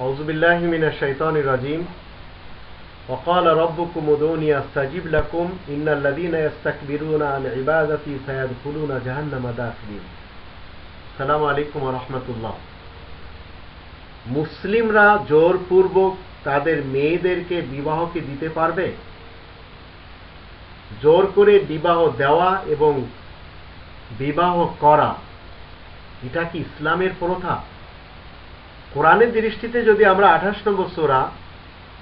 أعوذ بالله من الشيطان الرجيم وقال ربكم ادعوني أستجب لكم إن الذين يستكبرون عن عبادتي سيدخلون جهنم داخلين السلام عليكم ورحمة الله মুসলিমরা জোরপূর্বক তাদের মেয়েদেরকে বিবাহকে দিতে পারবে জোর করে বিবাহ দেওয়া এবং বিবাহ করা এটা কি ইসলামের প্রথা কোরআনের দৃষ্টিতে যদি আমরা আঠাশ নম্বর সোরা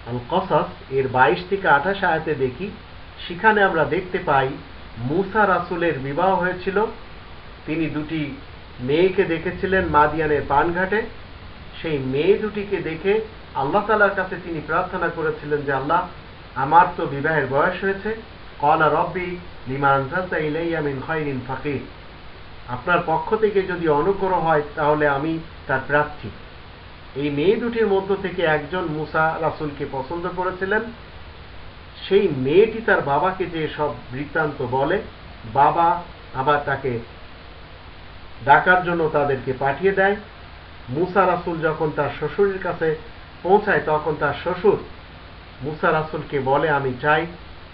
আল কসাস এর বাইশ থেকে আঠাশ আয়াতে দেখি, সেখানে আমরা দেখতে পাই মুসা রাসুলের বিবাহ হয়েছিল। তিনি দুটি মেয়েকে দেখেছিলেন মাদিয়ানের পানঘাটে। সেই মেয়ে দুটিকে দেখে আল্লাহ তালার কাছে তিনি প্রার্থনা করেছিলেন যে, আল্লাহ, আমার তো বিবাহের বয়স হয়েছে। কলা রব্বি লিমান মিন ফাকির। আপনার পক্ষ থেকে যদি অনুগ্রহ হয়, তাহলে আমি তার প্রার্থী। এই মেয়ে দুটির মধ্য থেকে একজন মুসা রাসুলকে পছন্দ করেছিলেন। সেই মেয়েটি তার বাবাকে যে সব বৃত্তান্ত বলে, বাবা আবার তাকে ডাকার জন্য তাদেরকে পাঠিয়ে দেয়। মুসা রাসুল যখন তার শ্বশুরের কাছে পৌঁছায়, তখন তার শ্বশুর মুসা রাসুলকে বলে, আমি চাই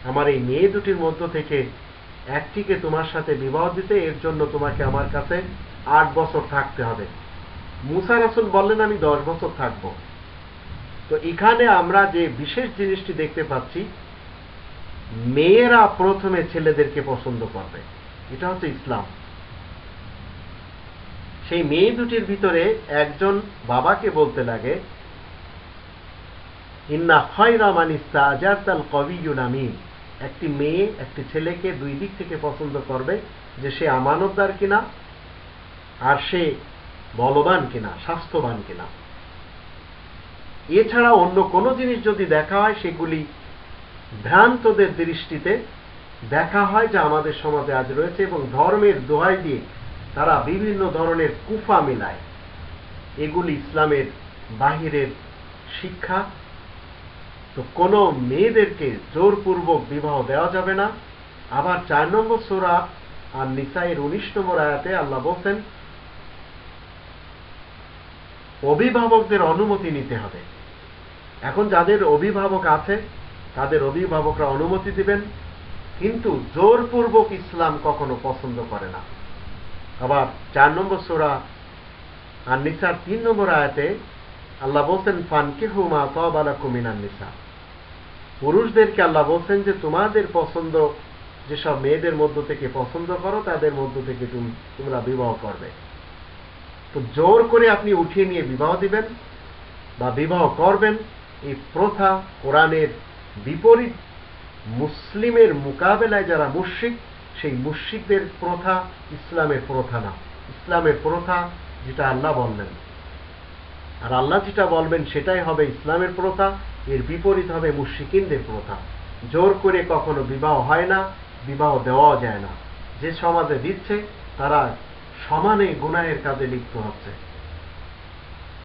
আমার এই মেয়ে দুটির মধ্য থেকে একটিকে তোমার সাথে বিবাহ দিতে। এর জন্য তোমাকে আমার কাছে আট বছর থাকতে হবে। মুসা রাসুল বললেন, আমি দশ বছর থাকব। তো এখানে আমরা যে বিশেষ জিনিসটি দেখতে পাচ্ছি, মেয়েরা প্রথমে ছেলেদেরকে পছন্দ করবে। এটা হচ্ছে ইসলাম। সেই মেয়ে দুটির ভিতরে একজন বাবাকে বলতে লাগে, ইন্না খয়রা মানিস্তা আজারতাল কবিউন আমিন। একটি মেয়ে একটি ছেলেকে দুই দিক থেকে পছন্দ করবে যে সে আমানতদার কিনা, আর সে বলবান কিনা, স্বাস্থ্যবান কিনা। এছাড়া অন্য কোনো জিনিস যদি দেখা হয়, সেগুলি ভ্রান্তদের দৃষ্টিতে দেখা হয়, যা আমাদের সমাজে আজ রয়েছে এবং ধর্মের দোহাই দিয়ে তারা বিভিন্ন ধরনের কুফা মিলায়। এগুলি ইসলামের বাহিরের শিক্ষা। তো কোনো মেয়েদেরকে জোরপূর্বক বিবাহ দেওয়া যাবে না। আবার চার নম্বর সোরা আর নিসাইয়ের উনিশ নম্বর আয়াতে আল্লাহ বলছেন অভিভাবকদের অনুমতি নিতে হবে। এখন যাদের অভিভাবক আছে, তাদের অভিভাবকরা অনুমতি দিবেন, কিন্তু জোরপূর্বক ইসলাম কখনো পছন্দ করে না। আবার চার নম্বর সোরা আর নিসার তিন নম্বর আয়াতে আল্লাহ বলছেন ফানকে হুমা তবালা কুমিনার নিসা পুরুষদেরকে আল্লাহ বলছেন যে, তোমাদের পছন্দ, যেসব মেয়েদের মধ্য থেকে পছন্দ করো, তাদের মধ্য থেকে তুমি, তোমরা বিবাহ করবে। তো জোর করে আপনি উঠিয়ে নিয়ে বিবাহ দিবেন বা বিবাহ করবেন, এই প্রথা কোরআনের বিপরীত মুসলিমের মোকাবেলায় যারা মুশ্রিক, সেই মুশ্রিকদের প্রথা ইসলামের প্রথা না। ইসলামের প্রথা যেটা আল্লাহ বললেন। আর আল্লাহ যেটা বলবেন সেটাই হবে ইসলামের প্রথা, এর বিপরীত হবে মুশ্রিকিনদের প্রথা। জোর করে কখনো বিবাহ হয় না, বিবাহ দেওয়াও যায় না। যে সমাজে দিচ্ছে, তারা সমানে গুনায়ের কাজে লিপ্ত হচ্ছে।